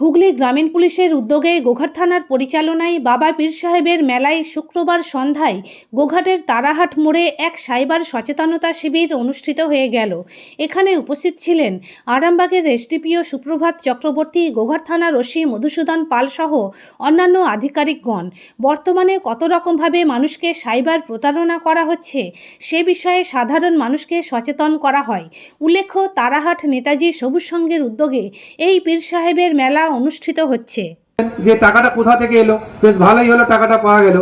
হুগলি গ্রামীণ পুলিশের উদ্যোগে গোঘাট থানার পরিচালনায় বাবা পীর সাহেবের মেলায় শুক্রবার সন্ধ্যায় গোঘাটের তারাহাট মোড়ে এক সাইবার সচেতনতা শিবির অনুষ্ঠিত হয়ে গেল। এখানে উপস্থিত ছিলেন আরামবাগের এসডিপিও সুপ্রভাত চক্রবর্তী, গোঘাট থানার ওসি মধুসূদন পাল সহ অন্যান্য আধিকারিকগণ। বর্তমানে কত রকমভাবে মানুষকে সাইবার প্রতারণা করা হচ্ছে, সে বিষয়ে সাধারণ মানুষকে সচেতন করা হয়। উল্লেখ্য, তারাহাট নেতাজি সবুজ সংঘের উদ্যোগে এই পীর সাহেবের মেলা অনুষ্ঠিত হচ্ছে। যে টাকাটা কোথা থেকে এলো? বেশ ভালোই হলো, টাকাটা পাওয়া গেল।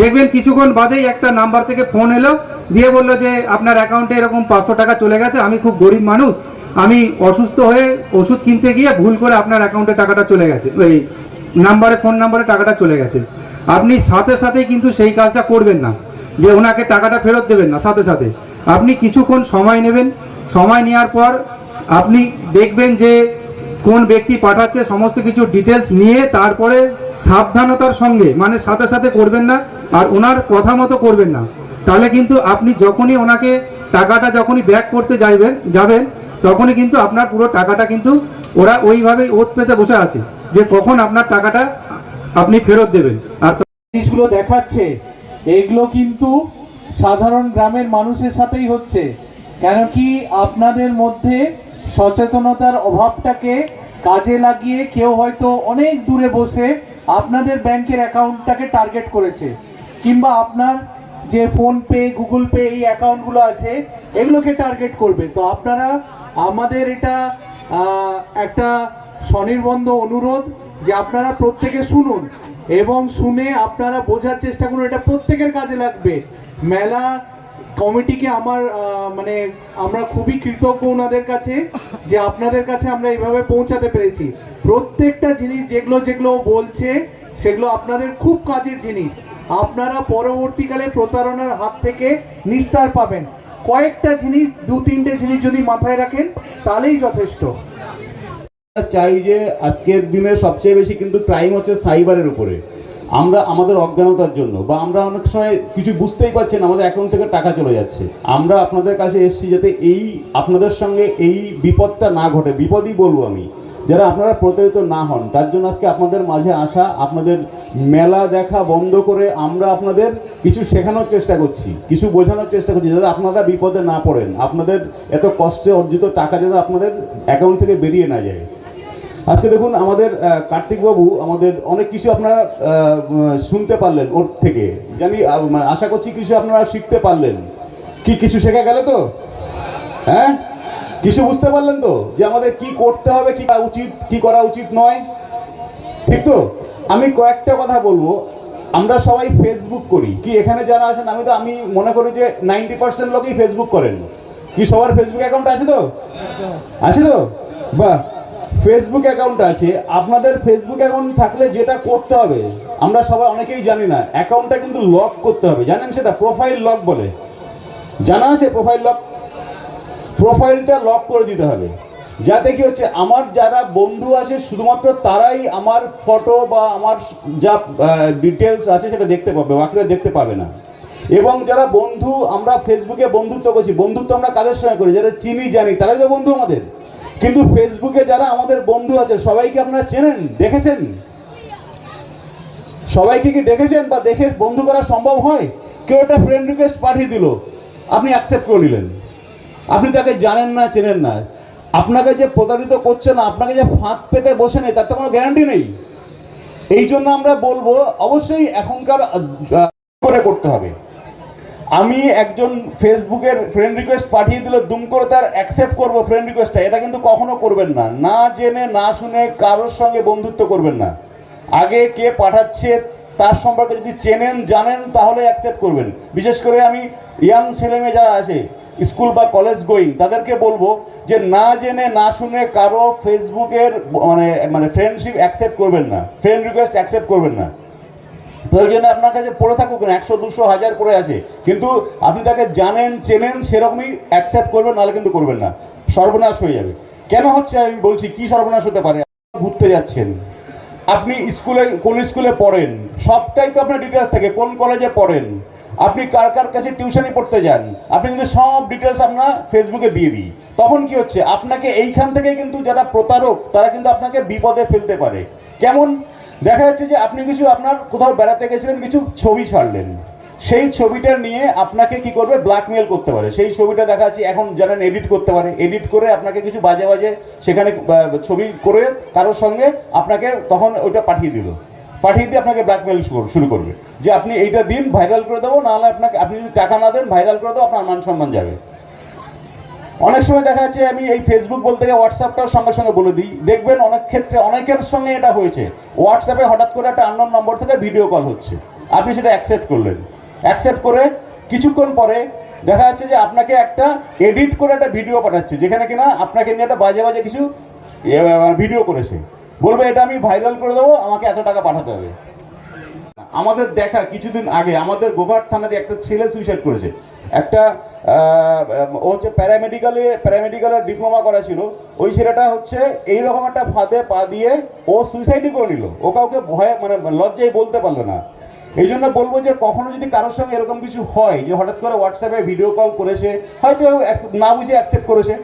দেখবেন কিছুক্ষণ বাদেই একটা নাম্বার থেকে ফোন এলো, দিয়ে বলল যে, আপনার অ্যাকাউন্টে এরকম পাঁচশো টাকা চলে গেছে, আমি খুব গরিব মানুষ, আমি অসুস্থ হয়ে ওষুধ কিনতে গিয়ে ভুল করে আপনার অ্যাকাউন্টে টাকাটা চলে গেছে, ওই নাম্বারে ফোন নাম্বারে টাকাটা চলে গেছে। আপনি সাথে সাথেই কিন্তু সেই কাজটা করবেন না, যে ওনাকে টাকাটা ফেরত দেবেন না, সাথে সাথে। আপনি কিছুক্ষণ সময় নেবেন, সময় নেওয়ার পর আপনি দেখবেন যে কোন ব্যক্তি পাঠাচ্ছে সমস্ত কিছু ডিটেলস নিয়ে তারপরে সাবধানতার সঙ্গে মানে সাথে সাথে করবেন না আর ওনার কথা মতো করবেন না। তাহলে কিন্তু আপনি যখনই ওনাকে টাকাটা যখনই ব্যাক করতে যাইবেন, যাবেন, তখনই কিন্তু আপনার পুরো টাকাটা কিন্তু ওরা ওইভাবেই ওত পেতে বসে আছে যে কখন আপনার টাকাটা আপনি ফেরত দেবেন। আর জিনিসগুলো দেখাচ্ছে, এগুলো কিন্তু সাধারণ গ্রামের মানুষের সাথেই হচ্ছে। কেন কি আপনাদের মধ্যে সচেতনতার অভাবটাকে কাজে লাগিয়ে কেউ হয়তো অনেক দূরে বসে আপনাদের ব্যাংকের অ্যাকাউন্টটাকে টার্গেট করেছে, কিংবা আপনার যে ফোনপে, গুগল পে এই অ্যাকাউন্টগুলো আছে, এগুলোকে টার্গেট করবে। তো আপনারা, আমাদের এটা একটা স্বনির্বন্ধ অনুরোধ যে আপনারা প্রত্যেকে শুনুন, এবং শুনে আপনারা বোঝার চেষ্টা করুন, এটা প্রত্যেকের কাজে লাগবে। মেলা কমিটিকে আমার মানে আমরা খুবই কৃতজ্ঞ ওনাদের কাছে যে আপনাদের কাছে আমরা এইভাবে পৌঁছাতে পেরেছি। প্রত্যেকটা জিনিস যেগুলো যেগুলো বলছে, সেগুলো আপনাদের খুব কাজের জিনিস। আপনারা পরবর্তীকালে প্রতারণার হাত থেকে নিস্তার পাবেন। কয়েকটা জিনিস, দু তিনটে জিনিস যদি মাথায় রাখেন, তাহলেই যথেষ্ট। চাই যে আজকের দিনে সবচেয়ে বেশি কিন্তু ক্রাইম হচ্ছে সাইবারের উপরে। আমরা আমাদের অজ্ঞানতার জন্য বা আমরা অনেক সময় কিছু বুঝতেই পারছেন আমাদের অ্যাকাউন্ট থেকে টাকা চলে যাচ্ছে। আমরা আপনাদের কাছে এসেছি যাতে এই আপনাদের সঙ্গে এই বিপদটা না ঘটে। বিপদই বলব আমি, যারা আপনারা প্রতারিত না হন, তার জন্য আজকে আপনাদের মাঝে আসা, আপনাদের মেলা দেখা বন্ধ করে আমরা আপনাদের কিছু শেখানোর চেষ্টা করছি, কিছু বোঝানোর চেষ্টা করছি, যাতে আপনারা বিপদে না পড়েন। আপনাদের এত কষ্টে অর্জিত টাকা যেন আপনাদের অ্যাকাউন্ট থেকে বেরিয়ে না যায়। আজকে দেখুন আমাদের কার্তিকবাবু আমাদের অনেক কিছু আপনারা শুনতে পারলেন ওর থেকে। জানি মানে আশা করছি কিছু আপনারা শিখতে পারলেন। কি কিছু শেখা গেল তো? হ্যাঁ? কিছু বুঝতে পারলেন তো? যে আমাদের কি করতে হবে, কি করা উচিত, কি করা উচিত নয়? ঠিক তো? আমি কয়েকটা কথা বলব। আমরা সবাই ফেসবুক করি। কি, এখানে যারা আছেন, আমি তো, আমি মনে করি যে নাইনটি পার্সেন্ট লোকই ফেসবুক করেন। কি সবার ফেসবুক অ্যাকাউন্ট আছে তো? আছে তো? বাহ! ফেসবুক অ্যাকাউন্ট আছে, আপনাদের ফেসবুক অ্যাকাউন্ট থাকলে যেটা করতে হবে, আমরা সবাই অনেকেই জানি না অ্যাকাউন্টটা কিন্তু লক করতে হবে। জানেন সেটা? প্রোফাইল লক বলে। জানা আছে প্রোফাইল লক প্রোফাইলটা লক করে দিতে হবে। যাতে কি হচ্ছে, আমার যারা বন্ধু আছে, শুধুমাত্র তারাই আমার ফটো বা আমার যা ডিটেলস আছে, সেটা দেখতে পাবে, বাকিরা দেখতে পাবে না। এবং যারা বন্ধু, আমরা ফেসবুকে বন্ধুত্ব করছি, বন্ধুত্ব আমরা কাদের সঙ্গে করি? যারা চিনি জানি, তারাই তো বন্ধু আমাদের। কিন্তু ফেসবুকে যারা আমাদের বন্ধু আছে সবাইকে আপনারা চেনেন? দেখেছেন? সবাইকে কি দেখেছেন বা দেখে বন্ধু করা সম্ভব হয়? কেউ একটা ফ্রেন্ড রিকোয়েস্ট পাঠিয়ে দিল, আপনি অ্যাকসেপ্ট করে নিলেন। আপনি তাকে জানেন না, চেনেন না। আপনাকে যে প্রতারিত করছে না আপনাকে যে ফাঁদ পেতে বসে নেই, তার তো কোনো গ্যারান্টি নেই। এই জন্য আমরা বলব, অবশ্যই এখনকার করে করতে হবে। আমি একজন ফেসবুকের ফ্রেন্ড রিকোয়েস্ট পাঠিয়ে দিল, দুম করে তার অ্যাকসেপ্ট করব ফ্রেন্ড রিকোয়েস্টটা এটা কিন্তু কখনো করবেন না। না জেনে, না শুনে কারোর সঙ্গে বন্ধুত্ব করবেন না। আগে কে পাঠাচ্ছে তার সম্পর্কে যদি চেনেন, জানেন, তাহলে অ্যাকসেপ্ট করবেন। বিশেষ করে আমি ইয়াং ছেলেমেয়ে যারা আছে, স্কুল বা কলেজ গোয়িং তাদেরকে বলব যে না জেনে, না শুনে কারও ফেসবুকের মানে মানে ফ্রেন্ডশিপ অ্যাকসেপ্ট করবেন না। ফ্রেন্ড রিকোয়েস্ট অ্যাকসেপ্ট করবেন না। প্রয়োজনে আপনার কাছে পড়ে থাকুক না, একশো, দুশো, হাজার পড়ে আছে। কিন্তু আপনি তাকে জানেন, চেনেন, সেরকমই অ্যাকসেপ্ট করবেন, নাহলে কিন্তু করবেন না। সর্বনাশ হয়ে যাবে। কেন হচ্ছে আমি বলছি, কি সর্বনাশ হতে পারে? ঘুরতে যাচ্ছেন। আপনি স্কুলে, কোন স্কুলে পড়েন? সবটাই তো আপনার ডিটেলস থাকে, কোন কলেজে পড়েন? আপনি কার কার কাছে টিউশনি পড়তে যান? আপনি কিন্তু সব ডিটেলস আমরা ফেসবুকে দিয়ে দিই, তখন কি হচ্ছে? আপনাকে এইখান থেকে কিন্তু যারা প্রতারক, তারা কিন্তু আপনাকে বিপদে ফেলতে পারে। কেমন? দেখা যাচ্ছে যে আপনি কিছু আপনার কোথাও বেড়াতে গেছিলেন, কিছু ছবি ছাড়লেন। সেই ছবিটা নিয়ে আপনাকে কি করবে? ব্ল্যাকমেল করতে পারে। সেই ছবিটা দেখা যাচ্ছে এখন জানেন এডিট করতে পারে এডিট করে আপনাকে কিছু বাজে বাজে সেখানে ছবি করে কারোর সঙ্গে আপনাকে তখন ওইটা পাঠিয়ে দিল। পাঠিয়ে দিয়ে আপনাকে ব্ল্যাকমেল শুরু করবে। যে আপনি এইটা দিন ভাইরাল করে দেবো, নাহলে আপনাকে, আপনি যদি টাকা না দেন ভাইরাল করে দেবো, আপনার মান সম্মান যাবে। অনেক সময় দেখা যাচ্ছে আমি এই ফেসবুক বলতে গিয়ে হোয়াটসঅ্যাপটাও সঙ্গে সঙ্গে বলে দিই। দেখবেন অনেক ক্ষেত্রে অনেকের সঙ্গে এটা হয়েছে। হোয়াটসঅ্যাপে হঠাৎ করে একটা আননোন নম্বর থেকে ভিডিও কল হচ্ছে। আপনি সেটা অ্যাকসেপ্ট করলেন। অ্যাকসেপ্ট করে কিছুক্ষণ পরে দেখা যাচ্ছে যে আপনাকে একটা এডিট করে একটা ভিডিও পাঠাচ্ছে, যেখানে কিনা আপনাকে নিয়ে একটা বাজে বাজে কিছু ভিডিও করেছে। বলবে, এটা আমি ভাইরাল করে দেবো, আমাকে এত টাকা পাঠাতে হবে। আমাদের দেখা কিছুদিন আগে আমাদের গোঘাট থানার একটা ছেলে সুইসাইড করেছে। একটা ও হচ্ছে প্যারামেডিক্যালে প্যারামেডিক্যালের ডিপ্লোমা করা ছিল। ওই ছেলেটা হচ্ছে এইরকম একটা ফাঁদে পা দিয়ে ও সুইসাইডই করে নিল। ও কাউকে ভয়ে মানে লজ্জায় বলতে পারল না। এই জন্য বলব যে কখনো যদি কারোর সঙ্গে এরকম কিছু হয়, যে হঠাৎ করে হোয়াটসঅ্যাপে ভিডিও কল করেছে, হয়তো না বুঝে অ্যাকসেপ্ট করেছে,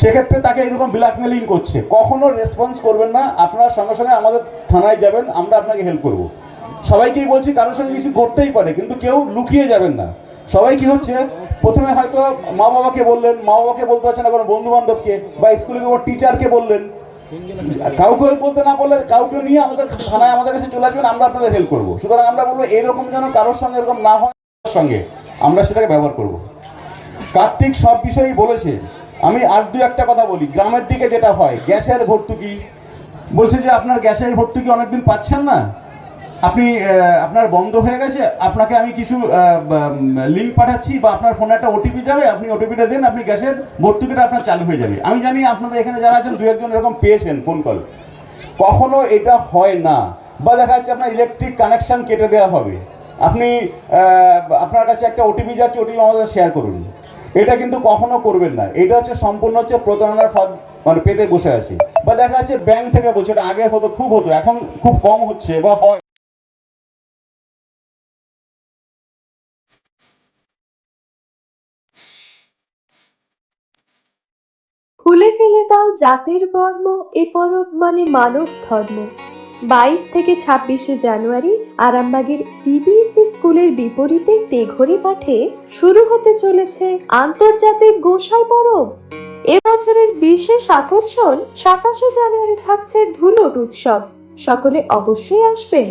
সেক্ষেত্রে তাকে এরকম ব্ল্যাকমেলিং করছে। কখনো রেসপন্স করবেন না, আপনারা সঙ্গে সঙ্গে আমাদের থানায় যাবেন, আমরা আপনাকে হেল্প করব। সবাইকেই বলছি, কারোর সঙ্গে কিছু করতেই পারে, কিন্তু কেউ লুকিয়ে যাবেন না। সবাই কি হচ্ছে, প্রথমে হয়তো মা বাবাকে বললেন, মা বাবাকে বলতে পারছে না কোনো বন্ধু বান্ধবকে বা স্কুলে কোনো টিচারকে বললেন। কাউকে বলতে না বললে কাউকে নিয়ে আমাদের থানায় আমাদের কাছে চলে আসবেন, আমরা আপনাদের হেল্প করব। সুতরাং আমরা বলব, এরকম যেন কারোর সঙ্গে এরকম না হয় সঙ্গে, আমরা সেটাকে ব্যবহার করব। কার্তিক সব বিষয়েই বলেছে। আমি আর দু একটা কথা বলি, গ্রামের দিকে যেটা হয়, গ্যাসের ভর্তুকি। বলছে যে, আপনার গ্যাসের ভর্তুকি অনেকদিন পাচ্ছেন না? আপনি আপনার বন্ধ হয়ে গেছে, আপনাকে আমি কিছু লিঙ্ক পাঠাচ্ছি বা আপনার ফোনে একটা ওটিপি যাবে, আপনি ওটিপিটা দেন, আপনি গ্যাসের ভর্তুকিটা আপনার চালু হয়ে যাবে। আমি জানি আপনাদের এখানে যারা আছেন দু একজন এরকম পেয়েছেন ফোন কল কখনো এটা হয় না, বা দেখা যাচ্ছে আপনার ইলেকট্রিক কানেকশন কেটে দেওয়া হবে। আপনি আপনার কাছে একটা ওটিপি যাচ্ছে ওটিপি আমাদের শেয়ার করুন। এটা কিন্তু কখনো করবেন না। এটা হচ্ছে সম্পূর্ণ হচ্ছে প্রতারণার ফাঁদ মানে পেতে বসে আছে। বা দেখা যাচ্ছে ব্যাংক থেকে বলছে, এটা আগে হতো, খুব হতো, এখন খুব কম হচ্ছে বা হয়। খুলে ফেলে দাও জাতের বর্ম, এ পরব মানে মানব ধর্ম। বাইশ থেকে ছাব্বিশে জানুয়ারি আরামবাগের সিবিএসই স্কুলের বিপরীতে তেঘরি মাঠে শুরু হতে চলেছে আন্তর্জাতিক গোসাই পরব। এবছরের বিশেষ আকর্ষণ সাতাশে জানুয়ারি থাকছে ধুলট উৎসব। সকলে অবশ্যই আসবেন।